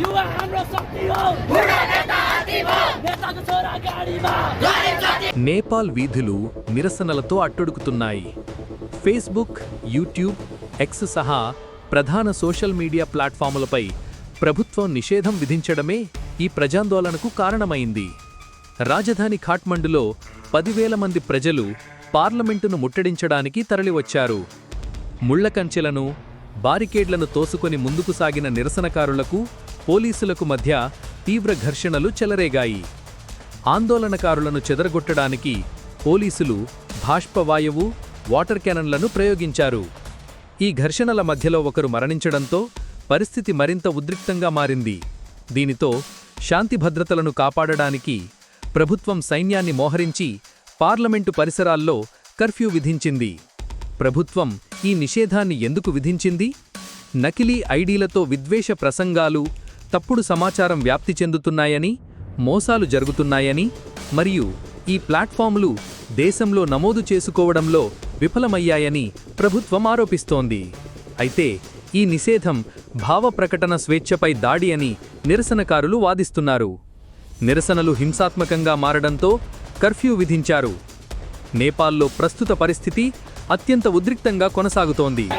युवा हाम्रो शक्ति हो नेताको छोरा गाडीमा నేపాల్ వీధులు నిరసనలతో అట్టుడుకుతున్నాయి ఫేస్బుక్ యూట్యూబ్ ఎక్స్ సహా ప్రధాన సోషల్ మీడియా ప్లాట్ఫాములపై ప్రభుత్వం నిషేధం విధించడమే ఈ ప్రజాందోళనకు కారణమైంది రాజధాని ఖాట్మండులో పదివేల మంది ప్రజలు పార్లమెంటును ముట్టడించడానికి తరలివచ్చారు ముళ్ల కంచెలను బారికేడ్లను తోసుకొని ముందుకు సాగిన నిరసనకారులకు పోలీసులకు మధ్య తీవ్ర ఘర్షణలు చెలరేగాయి. ఆందోళనకారులను చెదరగొట్టడానికి పోలీసులు బాష్పవాయువు వాటర్ క్యానన్లను ప్రయోగించారు. ఈ ఘర్షణల మధ్యలో ఒకరు మరణించడంతో పరిస్థితి మరింత ఉద్రిక్తంగా మారింది. దీనితో శాంతి భద్రతలను కాపాడడానికి ప్రభుత్వం సైన్యాన్ని మోహరించి పార్లమెంటు పరిసరాల్లో కర్ఫ్యూ విధించింది. ప్రభుత్వం ఈ నిషేధాన్ని ఎందుకు విధించింది? నకిలీ ఐడీలతో విద్వేష ప్రసంగాలు తప్పుడు సమాచారం వ్యాప్తి చెందుతున్నాయని మోసాలు జరుగుతున్నాయని మరియు ఈ ప్లాట్ఫామ్లు దేశంలో నమోదు చేసుకోవడంలో విఫలమయ్యాయని ప్రభుత్వం ఆరోపిస్తోంది. అయితే ఈ నిషేధం భావ ప్రకటన స్వేచ్ఛపై దాడి అని నిరసనకారులు వాదిస్తున్నారు. నిరసనలు హింసాత్మకంగా మారడంతో కర్ఫ్యూ విధించారు. నేపాల్లో ప్రస్తుత పరిస్థితి అత్యంత ఉద్రిక్తంగా కొనసాగుతోంది.